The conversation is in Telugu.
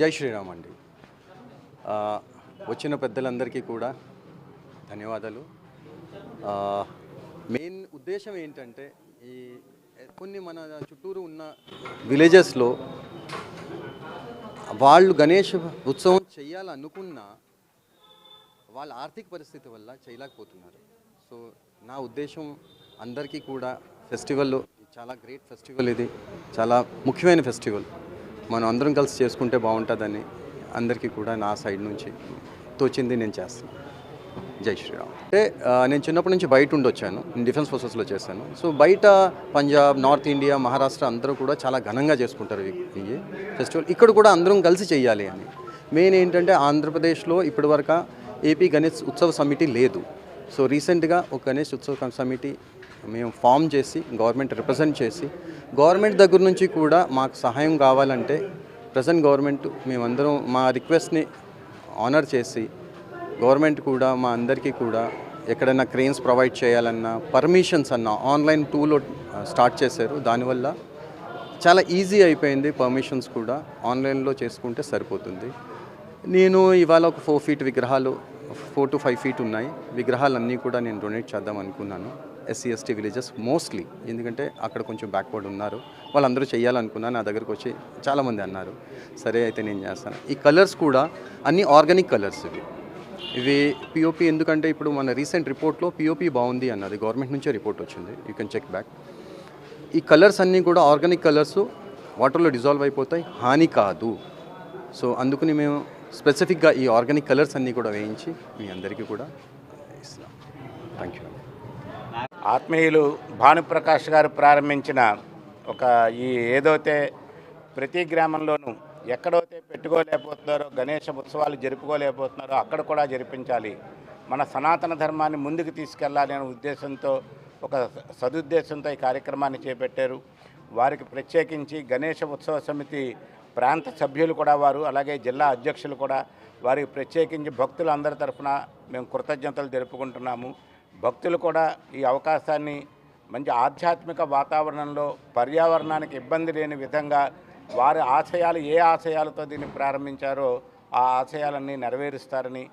జై శ్రీరామ్ అండి. వచ్చిన పెద్దలందరికీ కూడా ధన్యవాదాలు. మెయిన్ ఉద్దేశం ఏంటంటే ఈ కొన్ని మన చుట్టూరు ఉన్న విలేజెస్లో వాళ్ళు గణేష్ ఉత్సవం చేయాలనుకున్నా వాళ్ళ ఆర్థిక పరిస్థితి వల్ల చేయలేకపోతున్నారు. సో నా ఉద్దేశం అందరికీ కూడా ఫెస్టివల్ చాలా గ్రేట్ ఫెస్టివల్ ఇది. చాలా ముఖ్యమైన ఫెస్టివల్. మనం అందరం కలిసి చేసుకుంటే బాగుంటుందని అందరికీ కూడా నా సైడ్ నుంచి తోచింది నేను చేస్తాను. జై శ్రీరామ్. అంటే నేను చిన్నప్పటి నుంచి బయట ఉండొచ్చాను నేను డిఫెన్స్ ఫోర్సెస్లో చేశాను. సో బయట పంజాబ్ నార్త్ ఇండియా మహారాష్ట్ర అందరూ కూడా చాలా ఘనంగా చేసుకుంటారు ఈ ఈ ఫెస్టివల్. ఇక్కడ కూడా అందరం కలిసి చేయాలి అని. మెయిన్ ఏంటంటే ఆంధ్రప్రదేశ్లో ఇప్పటివరకు ఏపీ గణేష్ ఉత్సవ సమితి లేదు. సో రీసెంట్గా ఒక గణేష్ ఉత్సవ కమిటీ మేము ఫామ్ చేసి గవర్నమెంట్ రిప్రజెంట్ చేసి గవర్నమెంట్ దగ్గర నుంచి కూడా మాకు సహాయం కావాలంటే ప్రజెంట్ గవర్నమెంట్ మేమందరం మా రిక్వెస్ట్ని ఆనర్ చేసి గవర్నమెంట్ కూడా మా అందరికీ కూడా ఎక్కడైనా క్రెయిన్స్ ప్రొవైడ్ చేయాలన్నా పర్మిషన్స్ అన్న ఆన్లైన్ టూలో స్టార్ట్ చేశారు. దానివల్ల చాలా ఈజీ అయిపోయింది పర్మిషన్స్ కూడా. ఆన్లైన్లో చేసుకుంటే సరిపోతుంది. నేను ఇవాళ ఒక ఫోర్ ఫీట్ విగ్రహాలు ఫోర్ టు ఫైవ్ ఫీట్ ఉన్నాయి. విగ్రహాలన్నీ కూడా నేను డొనేట్ చేద్దాం అనుకున్నాను. ఎస్సీ ఎస్టీ విలేజెస్ మోస్ట్లీ ఎందుకంటే అక్కడ కొంచెం బ్యాక్వర్డ్ ఉన్నారు. వాళ్ళందరూ చేయాలనుకున్నా నా దగ్గరకు వచ్చి చాలామంది అన్నారు. సరే అయితే నేను చేస్తాను. ఈ కలర్స్ కూడా అన్ని ఆర్గానిక్ కలర్స్ ఇవి. ఇవి పిఓపి ఎందుకంటే ఇప్పుడు మన రీసెంట్ రిపోర్ట్లో పిఓపి బాగుంది అన్నది. గవర్నమెంట్ నుంచే రిపోర్ట్ వచ్చింది. యూ కెన్ చెక్ బ్యాక్ ఈ కలర్స్ అన్నీ కూడా ఆర్గానిక్ కలర్స్ వాటర్లో డిజాల్వ్ అయిపోతాయి. హాని కాదు. సో అందుకని మేము స్పెసిఫిక్గా ఈ ఆర్గానిక్ కలర్స్ అన్నీ కూడా వేయించి మీ అందరికీ కూడా ఇస్తున్నాం. థ్యాంక్ యూ ఆత్మీయులు భానుప్రకాష్ గారు ప్రారంభించిన ఒక ఈ ఏదైతే ప్రతి గ్రామంలోనూ ఎక్కడైతే పెట్టుకోలేకపోతున్నారో గణేష ఉత్సవాలు జరుపుకోలేకపోతున్నారో అక్కడ కూడా జరిపించాలి. మన సనాతన ధర్మాన్ని ముందుకు తీసుకెళ్ళాలి అనే ఉద్దేశంతో ఒక సదుద్దేశంతో ఈ కార్యక్రమాన్ని చేపట్టారు. వారికి ప్రత్యేకించి గణేష ఉత్సవ సమితి ప్రాంత సభ్యులు కూడా వారు అలాగే జిల్లా అధ్యక్షులు కూడా వారికి ప్రత్యేకించి భక్తులందరి తరఫున మేము కృతజ్ఞతలు జరుపుకుంటున్నాము భక్తులు కూడా ఈ అవకాశాన్ని మంచి ఆధ్యాత్మిక వాతావరణంలో పర్యావరణానికి ఇబ్బంది లేని విధంగా వారి ఆశయాలు ఏ ఆశయాలతో దీన్ని ప్రారంభించారో ఆ ఆశయాలన్నీ నెరవేరుస్తారని